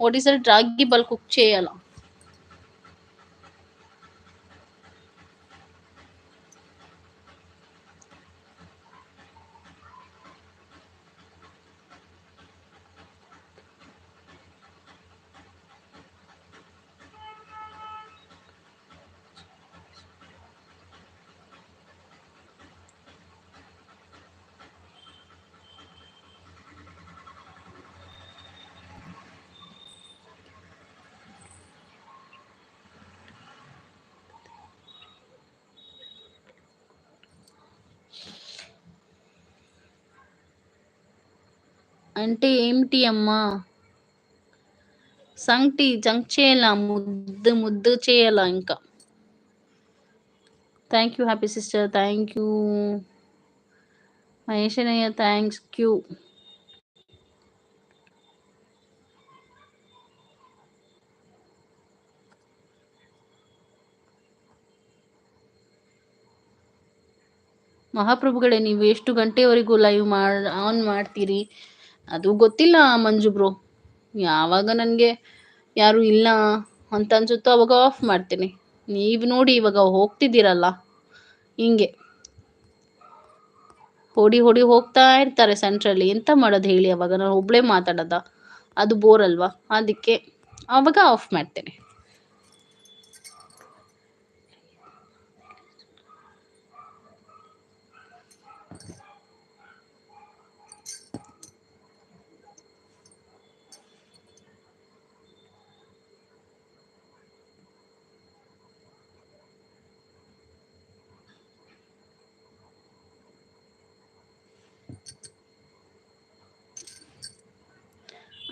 ఒకటిసారి రాగి బల్ కుక్ చేయాలా? అంటే ఏమిటి అమ్మా సంగటి జంక్ చేయాల ముద్దు ముద్దు చేయాల ఇంకా thank you happy sister thank you మహేషనయ్య thanks queue ಮಹಾಪ್ರಭುಗಳೇ ನೀವು ಎಷ್ಟು ಗಂಟೆವರೆಗೂ ಲೈವ್ ಮಾಡ್ ಆನ್ ಮಾಡ್ತೀರಿ ಅದು ಗೊತ್ತಿಲ್ಲ ಮಂಜು ಬ್ರೋ ಯಾವಾಗ ನನಗೆ ಯಾರು ಇಲ್ಲ ಅಂತ ಅನ್ಸುತ್ತೋ ಅವಾಗ ಆಫ್ ಮಾಡ್ತೀನಿ. ನೀವು ನೋಡಿ ಇವಾಗ ಹೋಗ್ತಿದ್ದೀರಲ್ಲ, ಹಿಂಗೆ. ಹೊಡಿ ಹೊಡಿ ಹೋಗ್ತಾ ಇರ್ತಾರೆ ಸೆಂಟ್ರಲ್ಲಿ ಎಂತ ಮಾಡೋದು ಹೇಳಿ ಅವಾಗ? ನಾನು ಒಬ್ಳೆ ಮಾತಾಡೋದ? ಅದು ಬೋರ್ ಅಲ್ವಾ? ಅದಕ್ಕೆ ಅವಾಗ ಆಫ್ ಮಾಡ್ತೇನೆ.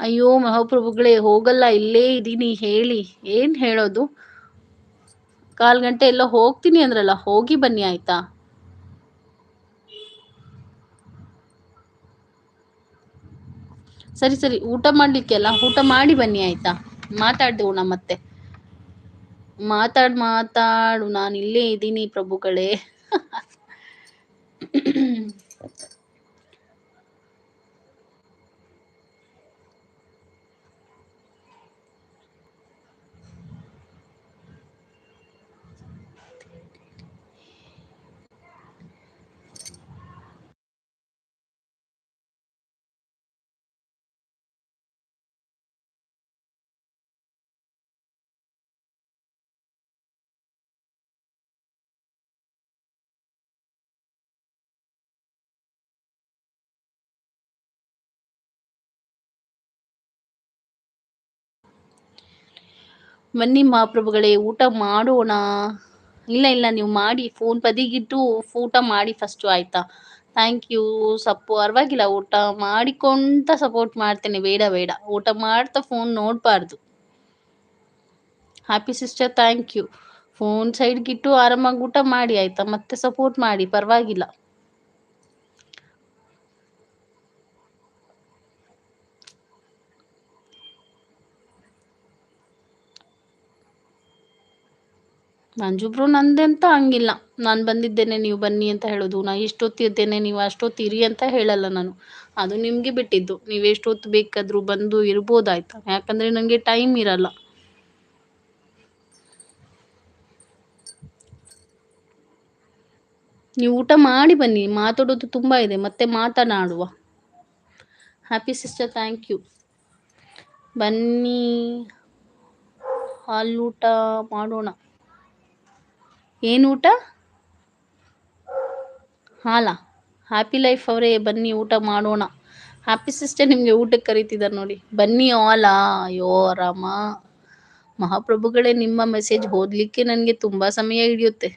ಅಯ್ಯೋ ಮಹಾಪ್ರಭುಗಳೇ, ಹೋಗಲ್ಲ, ಇಲ್ಲೇ ಇದ್ದೀನಿ, ಹೇಳಿ. ಏನ್ ಹೇಳೋದು? ಕಾಲ್ ಗಂಟೆ ಎಲ್ಲ ಹೋಗ್ತೀನಿ ಅಂದ್ರಲ್ಲ, ಹೋಗಿ ಬನ್ನಿ ಆಯ್ತಾ? ಸರಿ ಸರಿ, ಊಟ ಮಾಡ್ಲಿಕ್ಕೆ ಅಲ್ಲ ಊಟ ಮಾಡಿ ಬನ್ನಿ ಆಯ್ತಾ? ಮಾತಾಡ್ದೆವು ನಾ ಮತ್ತೆ. ಮಾತಾಡ್, ಮಾತಾಡು, ನಾನು ಇಲ್ಲೇ ಇದ್ದೀನಿ ಪ್ರಭುಗಳೇ. ಬನ್ನಿ ಮಹಾಪ್ರಭುಗಳೇ, ಊಟ ಮಾಡೋಣ. ಇಲ್ಲ ಇಲ್ಲ, ನೀವು ಮಾಡಿ ಫೋನ್ ಬದಿಗಿಟ್ಟು ಊಟ ಮಾಡಿ ಫಸ್ಟು ಆಯ್ತಾ? ಥ್ಯಾಂಕ್ ಯು ಸಪ್ಪು ಪರವಾಗಿಲ್ಲ, ಊಟ ಮಾಡಿಕೊಂತ ಸಪೋರ್ಟ್ ಮಾಡ್ತೇನೆ. ಬೇಡ ಬೇಡ. ಊಟ ಮಾಡ್ತಾ ಫೋನ್ ನೋಡಬಾರ್ದು. Happy sister thank you phone ಸೈಡ್ಗಿಟ್ಟು ಆರಾಮಾಗಿ ಊಟ ಮಾಡಿ, ಆಯ್ತಾ? ಮತ್ತೆ ಸಪೋರ್ಟ್ ಮಾಡಿ, ಪರವಾಗಿಲ್ಲ. ಮಂಜು ನಂದೆ ಅಂತ ಹಂಗಿಲ್ಲ. ನಾನು ಬಂದಿದ್ದೇನೆ, ನೀವು ಬನ್ನಿ ಅಂತ ಹೇಳೋದು. ನಾ ಇಷ್ಟೊತ್ತಿದ್ದೇನೆ ನೀವು ಅಷ್ಟೊತ್ತಿರಿ ಅಂತ ಹೇಳಲ್ಲ ನಾನು. ಅದು ನಿಮಗೆ ಬಿಟ್ಟಿದ್ದು. ನೀವು ಎಷ್ಟೊತ್ತು ಬೇಕಾದರೂ ಬಂದು ಇರ್ಬೋದಾಯ್ತು? ಯಾಕಂದರೆ ನನಗೆ ಟೈಮ್ ಇರಲ್ಲ. ನೀವು ಊಟ ಮಾಡಿ ಬನ್ನಿ. ಮಾತಾಡೋದು ತುಂಬ ಇದೆ. ಮತ್ತೆ ಮಾತನಾಡುವ. ಹ್ಯಾಪಿ ಸಿಸ್ಟರ್ ಥ್ಯಾಂಕ್ ಯು ಬನ್ನಿ. ಹಾಲೂಟ ಮಾಡೋಣ. ಏನು ಊಟ? ಹಾಲ. ಹ್ಯಾಪಿ ಲೈಫ್ ಅವರೇ, ಬನ್ನಿ ಊಟ ಮಾಡೋಣ. ಹ್ಯಾಪಿ ಸಿಸ್ಟರ್ ನಿಮಗೆ ಊಟಕ್ಕೆ ಕರೀತಿದ್ದಾರೆ ನೋಡಿ. ಬನ್ನಿ ಆಲ ಅಯ್ಯೋ ರಾಮ ಮಹಾಪ್ರಭುಗಳೇ, ನಿಮ್ಮ ಮೆಸೇಜ್ ಓದಲಿಕ್ಕೆ ನನಗೆ ತುಂಬ ಸಮಯ ಹಿಡಿಯುತ್ತೆ.